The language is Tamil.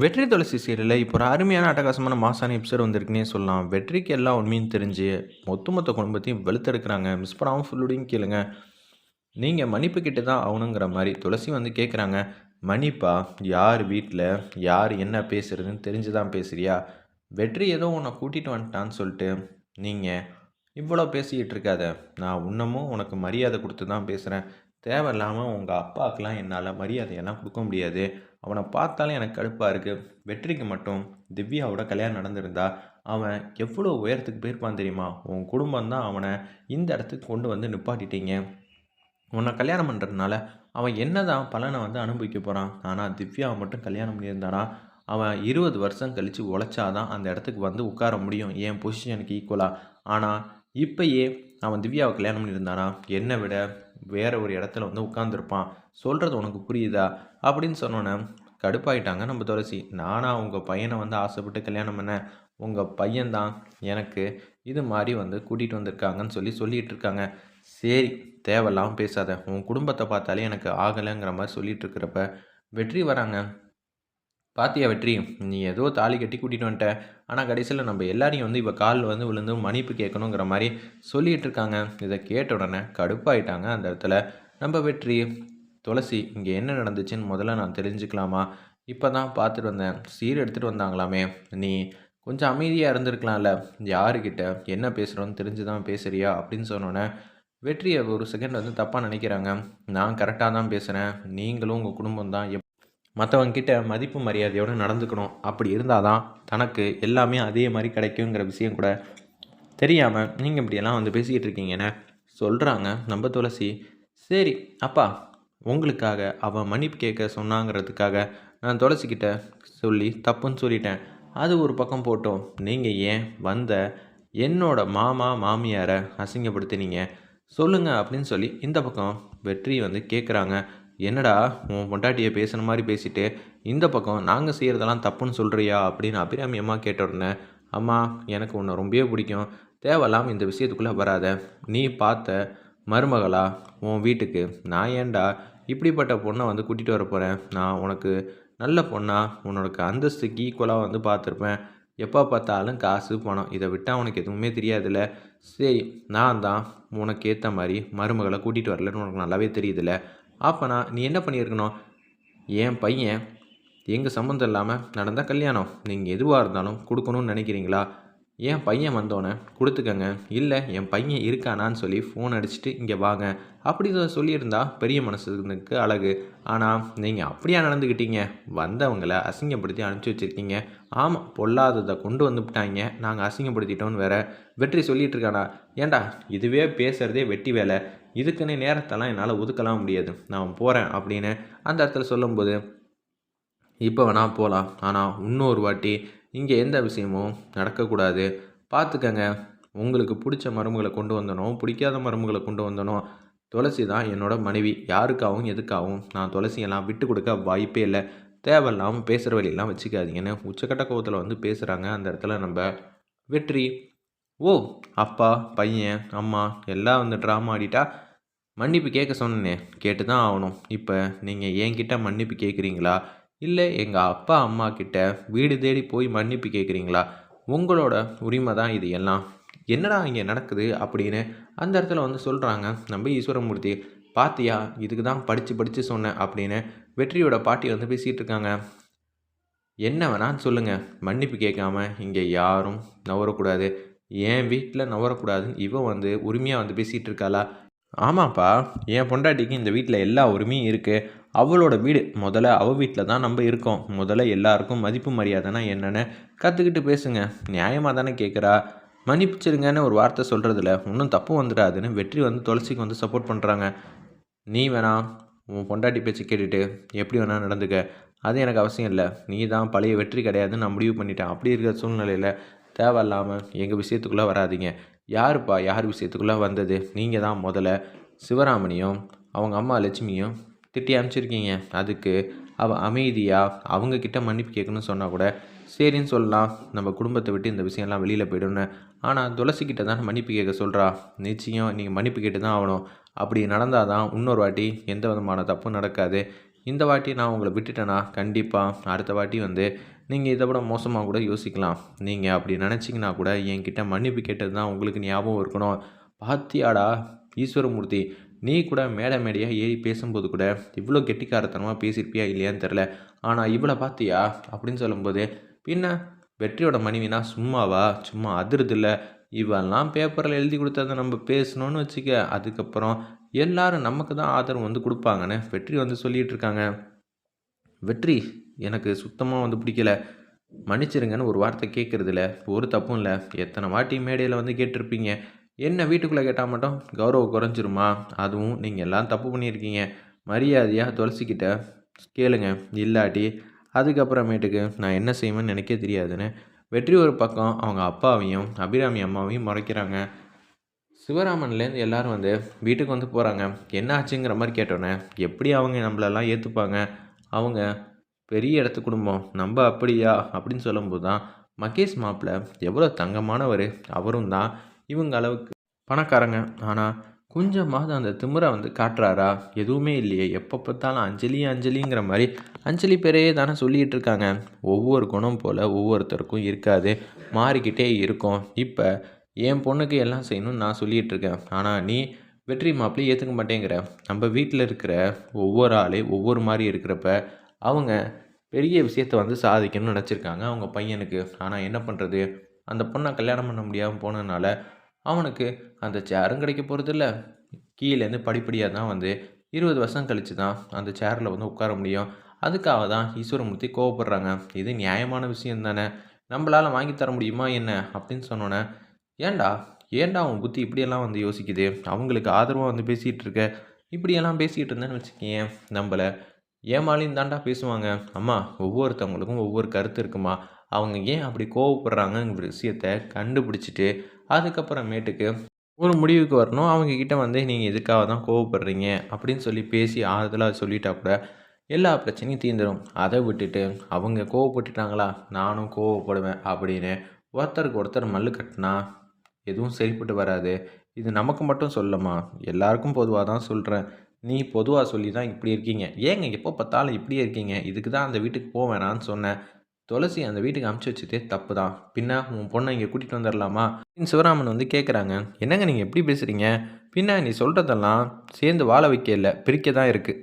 வெற்றி துளசி சீரியலில் இப்போ ஒரு அருமையான அட்டகாசமான மாசான எபிசோட் வந்திருக்குன்னே சொல்லலாம். வெற்றிக்கு எல்லா உண்மையும் தெரிஞ்சு ஒட்டுமொத்த குடும்பத்தையும் வெளுத்தெடுக்கிறாங்க. மிஸ் பண்ணாமல் ஃபுல்லுடையும் கேளுங்க. நீங்கள் மன்னிப்பு கிட்ட தான் ஆகணுங்கிற மாதிரி துளசி வந்து கேட்குறாங்க மன்னிப்பா யார் வீட்டில் யார் என்ன பேசுகிறதுன்னு தெரிஞ்சு தான் பேசுறியா? வெற்றி ஏதோ உன்னை கூட்டிகிட்டு வந்துட்டான்னு சொல்லிட்டு நீங்கள் இவ்வளோ பேசிக்கிட்டு இருக்காத. நான் இன்னமும் உனக்கு மரியாதை கொடுத்து தான் பேசுகிறேன் தேவையில்லாமல் உங்கள் அப்பாவுக்கெலாம் என்னால் மரியாதையெல்லாம் கொடுக்க முடியாது. அவனை பார்த்தாலும் எனக்கு கடுப்பாக இருக்குது வெற்றிக்கு மட்டும் திவ்யாவோட கல்யாணம் நடந்திருந்தா அவன் எவ்வளோ உயரத்துக்கு போயிருப்பான் தெரியுமா? உன் குடும்பம் தான் அவனை இந்த இடத்துக்கு கொண்டு வந்து நிப்பாட்டிட்டீங்க. உன்னை கல்யாணம் பண்ணுறதுனால அவன் என்ன தான் பலனை வந்து அனுபவிக்க போகிறான் ஆனால் திவ்யாவை மட்டும் கல்யாணம் பண்ணியிருந்தானா? அவன் இருபது வருஷம் கழித்து உழைச்சாதான் அந்த இடத்துக்கு வந்து உட்கார முடியும். என் பொசிஷனுக்கு ஈக்குவலாக ஆனால் இப்போயே அவன் திவ்யாவை கல்யாணம் பண்ணியிருந்தானா? என்னை விட வேறு ஒரு இடத்துல வந்து உட்காந்துருப்பான் சொல்கிறது உனக்கு புரியுதா? அப்படின்னு சொன்னோன்னே கடுப்பாயிட்டாங்க நம்ம துளசி. நானாக உங்கள் பையனை வந்து ஆசைப்பட்டு கல்யாணம் பண்ணேன் உங்கள் பையன்தான் எனக்கு இது மாதிரி வந்து கூட்டிகிட்டு வந்திருக்காங்கன்னு சொல்லி சொல்லிகிட்டு இருக்காங்க. சரி தேவையில்லாமல் பேசாத. உன் குடும்பத்தை பார்த்தாலே எனக்கு ஆகலைங்கிற மாதிரி சொல்லிகிட்டு இருக்கிறப்ப வெற்றி வராங்க. பாத்தியா வெற்றி? நீ ஏதோ தாலி கட்டி கூட்டிகிட்டு வந்துட்ட. ஆனால் கடைசியில் நம்ம எல்லாரையும் வந்து இப்போ கால் வந்து விழுந்து மன்னிப்பு கேட்கணுங்கிற மாதிரி சொல்லிகிட்டு இருக்காங்க. இதை கேட்ட உடனே கடுப்பாயிட்டாங்க அந்த இடத்துல. நம்ம வெற்றி துளசி இங்கே என்ன நடந்துச்சுன்னு முதல்ல நான் தெரிஞ்சுக்கலாமா? இப்போ தான் பார்த்துட்டு வந்தேன். சீர் எடுத்துகிட்டு வந்தாங்களாமே. நீ கொஞ்சம் அமைதியாக இருந்திருக்கலாம்ல. யாருக்கிட்ட என்ன பேசுகிறோன்னு தெரிஞ்சு தான் பேசுகிறியா அப்படின்னு சொன்னோன்னே வெற்றியை ஒரு செகண்ட் வந்து தப்பாக நினைக்கிறாங்க. நான் கரெக்டாக தான் பேசுகிறேன் நீங்களும் உங்கள் குடும்பம் தான் எப் மற்றவங்கிட்ட மதிப்பு மரியாதையோடு நடந்துக்கணும். அப்படி இருந்தால் தான் தனக்கு எல்லாமே அதே மாதிரி கிடைக்குங்கிற விஷயம் கூட தெரியாமல் நீங்கள் இப்படியெல்லாம் வந்து பேசிக்கிட்டு இருக்கீங்கன்னு சொல்கிறாங்க நம்ம துளசி. சரி அப்பா உங்களுக்காக அவன் மன்னிப்பு கேட்க சொன்னாங்கிறதுக்காக நான் துளசிக்கிட்ட சொல்லி தப்புன்னு சொல்லிட்டேன். அது ஒரு பக்கம் போட்டோம். நீங்கள் ஏன் வந்த என்னோட மாமா மாமியாரை அசிங்கப்படுத்தினீங்க? சொல்லுங்கள் அப்படின்னு சொல்லி இந்த பக்கம் வெற்றி வந்து கேட்குறாங்க என்னடா உன் பொண்டாட்டியை பேசுன மாதிரி பேசிட்டு இந்த பக்கம் நாங்கள் செய்கிறதெல்லாம் தப்புன்னு சொல்கிறியா அப்படின்னு அபிராமி அம்மா கேட்ட உடனே அம்மா எனக்கு உன்னை ரொம்பவே பிடிக்கும். தேவையில்லாமல் இந்த விஷயத்துக்குள்ளே வராத. நீ பார்த்த மருமகளா உன் வீட்டுக்கு நான் ஏன்டா இப்படிப்பட்ட பொண்ணை வந்து கூட்டிகிட்டு வர போகிறேன் நான் உனக்கு நல்ல பொண்ணாக உன்னோட அந்தஸ்துக்கு ஈக்குவலாக வந்து பார்த்துருப்பேன். எப்போ பார்த்தாலும் காசு பணம் இதை விட்டால் உனக்கு எதுவுமே தெரியாதுல்ல. சரி நான் தான் உனக்கு ஏற்ற மாதிரி மருமகளை கூட்டிகிட்டு வரலன்னு உனக்கு நல்லாவே தெரியுதுல்ல. அப்போனா நீ என்ன பண்ணியிருக்கணும்? என் பையன் எங்கள் சம்மந்தம் இல்லாமல் நடந்தால் கல்யாணம். நீங்கள் எதுவாக இருந்தாலும் கொடுக்கணும்னு நினைக்கிறீங்களா? என் பையன் வந்தோன்னே கொடுத்துக்கங்க. இல்லை என் பையன் இருக்கானான்னு சொல்லி ஃபோன் அடிச்சுட்டு இங்கே வாங்க. அப்படி சொல்லியிருந்தா பெரிய மனசுக்கு அழகு. ஆனால் நீங்கள் அப்படியா நடந்துக்கிட்டீங்க? வந்தவங்கள அசிங்கப்படுத்தி அனுப்பிச்சி வச்சுருக்கீங்க. ஆமாம் பொல்லாததை கொண்டு வந்துவிட்டாங்க நாங்கள் அசிங்கப்படுத்திட்டோன்னு வேற வெற்றி சொல்லிட்டு இருக்கானா ஏண்டா இதுவே பேசுகிறதே வெட்டி வேலை. இதுக்குன்னு நேரத்தெல்லாம் என்னால் ஒதுக்கலாம் முடியாது. நான் போகிறேன் அப்படின்னு அந்த இடத்துல சொல்லும்போது இப்போ வேணால் போகலாம் ஆனால் இன்னொரு வாட்டி இங்கே எந்த விஷயமும் நடக்கக்கூடாது. பார்த்துக்கங்க. உங்களுக்கு பிடிச்ச மருமகளை கொண்டு வந்தனோ பிடிக்காத மருமகளை கொண்டு வந்தனோ துளசி தான் என்னோட மனைவி. யாருக்காகவும் எதுக்காகவும் நான் துளசியெல்லாம் விட்டு கொடுக்க வாய்ப்பே இல்லை. தேவையில்லாமல் பேசுகிற வழியெல்லாம் வச்சுக்காதீங்கன்னு உச்சக்கட்ட கோவத்தில் வந்து பேசுகிறாங்க அந்த இடத்துல நம்ம வெற்றி. ஓ அப்பா பையன் அம்மா எல்லாம் வந்து ட்ராமா ஆடிட்டா மன்னிப்பு கேட்க சொன்னேன். கேட்டு தான் ஆகணும். இப்போ நீங்கள் என்கிட்ட மன்னிப்பு கேட்குறீங்களா? இல்லை எங்கள் அப்பா அம்மா கிட்ட வீடு தேடி போய் மன்னிப்பு கேட்குறீங்களா? உங்களோட உரிமை தான் இது எல்லாம். என்னடா இங்கே நடக்குது அப்படின்னு அந்த இடத்துல வந்து சொல்கிறாங்க நம்ம ஈஸ்வரமூர்த்தி பாத்தியா இதுக்கு தான் படித்து படித்து சொன்னேன் அப்படின்னு வெற்றியோட பாட்டி வந்து பேசிகிட்டு இருக்காங்க. என்ன வேணான்னு சொல்லுங்கள் மன்னிப்பு கேட்காம இங்கே யாரும் நவரக்கூடாது. என் வீட்டில் நவரக்கூடாதுன்னு இவன் வந்து உரிமையாக வந்து பேசிகிட்டு இருக்காளா? ஆமாப்பா. என் பொண்டாட்டிக்கு இந்த வீட்டில் எல்லா உரிமையும் இருக்குது அவளோட வீடு. முதல்ல அவள் வீட்டில் தான் நம்ம இருக்கோம். முதல்ல எல்லாருக்கும் மதிப்பு மரியாதைனா என்னென்னு கற்றுக்கிட்டு பேசுங்க. நியாயமாக தானே கேட்குறா மன்னிப்பிச்சிருங்கன்னு ஒரு வார்த்தை சொல்கிறதுல ஒன்றும் தப்பு வந்துடாதுன்னு வெற்றி வந்து துளசிக்கு வந்து சப்போர்ட் பண்ணுறாங்க நீ வேணாம் உன் பொண்டாட்டி பேச்சு கேட்டுட்டு எப்படி வேணால் நடந்துக்க. அது எனக்கு அவசியம் இல்லை. நீ தான் பழைய வெற்றி கிடையாதுன்னு நான் முடிவு பண்ணிட்டேன். அப்படி இருக்கிற சூழ்நிலையில் தேவையில்லாமல் எங்கள் விஷயத்துக்குள்ளே வராதிங்க. யாருப்பா? யார் விஷயத்துக்குள்ளே வந்தது? நீங்கள் தான் முதல்ல. சிவராமனையும் அவங்க அம்மா லட்சுமியும் திட்டி அனுப்பிச்சிருக்கீங்க அதுக்கு அவ அமைதியாக அவங்கக்கிட்ட மன்னிப்பு கேட்கணும்னு சொன்னால் கூட சரின்னு சொல்லலாம். நம்ம குடும்பத்தை விட்டு இந்த விஷயம்லாம் வெளியில் போய்டும்னு. ஆனால் துளசிக்கிட்ட தான் மன்னிப்பு கேட்க சொல்கிறா நிச்சயம் நீங்கள் மன்னிப்பு கேட்டு தான் ஆகணும். அப்படி நடந்தால் தான் இன்னொரு வாட்டி எந்த விதமான தப்பும் நடக்காது. இந்த வாட்டி நான் உங்களை விட்டுட்டேன்னா கண்டிப்பாக அடுத்த வாட்டி வந்து நீங்கள் இதை விட மோசமாக கூட யோசிக்கலாம். நீங்கள் அப்படி நினச்சிங்கன்னா கூட என்கிட்ட மன்னிப்பு கேட்டது தான் உங்களுக்கு ஞாபகம் இருக்கணும். பாத்தியாடா ஈஸ்வரமூர்த்தி நீ கூட மேடை மேடையாக ஏறி பேசும்போது கூட இவ்வளோ கெட்டிக்காரத்தனமாக பேசியிருப்பியா இல்லையான்னு தெரில ஆனால் இவ்வளோ பார்த்தியா அப்படின்னு சொல்லும்போது பின்ன வெற்றியோட மனைவினா சும்மாவா? சும்மா அதிருதில்ல இவெல்லாம் பேப்பரில் எழுதி கொடுத்ததை நம்ம பேசணும்னு வச்சுக்க. அதுக்கப்புறம் எல்லாரும் நமக்கு தான் ஆதரவு வந்து கொடுப்பாங்கன்னு வெற்றி வந்து சொல்லிகிட்டு இருக்காங்க. வெற்றி எனக்கு சுத்தமாக வந்து பிடிக்கல. மன்னிச்சிருங்கன்னு ஒரு வார்த்தை கேட்குறதில்ல ஒரு தப்பும் இல்லை. எத்தனை வாட்டி மேடையில் வந்து கேட்டிருப்பீங்க? என்ன வீட்டுக்குள்ளே கேட்டால் மட்டும் கௌரவம் குறைஞ்சிருமா? அதுவும் நீங்கள் எல்லாம் தப்பு பண்ணியிருக்கீங்க. மரியாதையாக துளசிக்கிட்ட கேளுங்க. இல்லாட்டி அதுக்கப்புறமேட்டுக்கு நான் என்ன செய்வேன்னு நினைக்க தெரியாதுன்னு வெற்றி ஒரு பக்கம் அவங்க அப்பாவையும் அபிராமி அம்மாவையும் முறைக்கிறாங்க. சிவராமன்லேருந்து எல்லாரும் வந்து வீட்டுக்கு வந்து போகிறாங்க என்ன ஆச்சுங்கிற மாதிரி கேட்டோன்னே எப்படி அவங்க நம்மளெல்லாம் ஏற்றுப்பாங்க அவங்க பெரிய இடத்து குடும்பம். நம்ம அப்படியா? அப்படின்னு சொல்லும்போது தான் மகேஷ் மாப்பிள்ள எவ்வளோ தங்கமானவர். அவரும் தான் இவங்க அளவுக்கு பணக்காரங்க. ஆனால் கொஞ்சமாவது அந்த திமிரை வந்து காட்டுறாரா? எதுவுமே இல்லையே. எப்போ பார்த்தாலும் அஞ்சலி அஞ்சலிங்கிற மாதிரி அஞ்சலி பேரையே தானே சொல்லிகிட்டு இருக்காங்க. ஒவ்வொரு குணம் போல் ஒவ்வொருத்தருக்கும் இருக்காது. மாறிக்கிட்டே இருக்கும். இப்போ என் பொண்ணுக்கு எல்லாம் செய்யணும்னு நான் சொல்லிகிட்டு இருக்கேன். ஆனால் நீ வெற்றி மாப்பிள்ளை ஏற்றுக்க மாட்டேங்கிற. நம்ம வீட்டில் இருக்கிற ஒவ்வொரு ஆளே ஒவ்வொரு மாதிரி இருக்கிறப்ப அவங்க பெரிய விஷயத்த வந்து சாதிக்கணும்னு நினச்சிருக்காங்க அவங்க பையனுக்கு. ஆனால் என்ன பண்ணுறது அந்த பொண்ணை கல்யாணம் பண்ண முடியாமல் போனதுனால அவனுக்கு அந்த சேரும் கிடைக்க போகிறதில்ல கீழேருந்து படிப்படியாக தான் வந்து இருபது வருஷம் கழித்து தான் அந்த சேரில் வந்து உட்கார முடியும். அதுக்காக தான் ஈஸ்வரமூர்த்தி கோவப்படுறாங்க. இது நியாயமான விஷயம் தானே? நம்மளால் வாங்கி தர முடியுமா என்ன? அப்படின்னு சொன்னோன்னே ஏண்டா? ஏன்டா அவன் புத்தி இப்படியெல்லாம் வந்து யோசிக்குது? அவங்களுக்கு ஆதரவாக வந்து பேசிகிட்டு இருக்க? இப்படியெல்லாம் பேசிகிட்டு இருந்தேன்னு வச்சுக்கேன் நம்மளை ஏமாலின்னு தாண்டா பேசுவாங்க. அம்மா ஒவ்வொருத்தவங்களுக்கும் ஒவ்வொரு கருத்து இருக்குமா? அவங்க ஏன் அப்படி கோவப்படுறாங்கங்கிற விஷயத்த கண்டுபிடிச்சிட்டு அதுக்கப்புறமேட்டுக்கு ஒரு முடிவுக்கு வரணும். அவங்கக்கிட்ட வந்து நீங்கள் இதுக்காக தான் கோவப்படுறீங்க? அப்படின்னு சொல்லி பேசி ஆறுதலாக சொல்லிட்டா கூட எல்லா பிரச்சனையும் தீர்ந்துடும் அதை விட்டுட்டு அவங்க கோவப்பட்டுட்டாங்களா? நானும் கோவப்படுவேன். அப்படின்னு ஒருத்தருக்கு ஒருத்தர் மல்லு கட்டினா எதுவும் சரிப்பட்டு வராது. இது நமக்கு மட்டும் சொல்லமா? எல்லாருக்கும் பொதுவாக தான் சொல்கிறேன் நீ பொதுவாக சொல்லி தான் இப்படி இருக்கீங்க. ஏங்க எப்போ பார்த்தாலும் இப்படியே இருக்கீங்க? இதுக்கு தான் அந்த வீட்டுக்கு போவேணான்னு சொன்னேன். துளசி அந்த வீட்டுக்கு அமுச்சு வச்சதே தப்பு தான் பின்ன உன் பொண்ணை இங்கே கூட்டிகிட்டு வந்துடலாமா சிவராமன் வந்து கேட்குறாங்க என்னங்க நீங்கள் எப்படி பேசுகிறீங்க பின்ன நீ சொல்கிறதெல்லாம் சேர்ந்து வாழ வைக்க இல்லை பிரிக்க தான் இருக்குது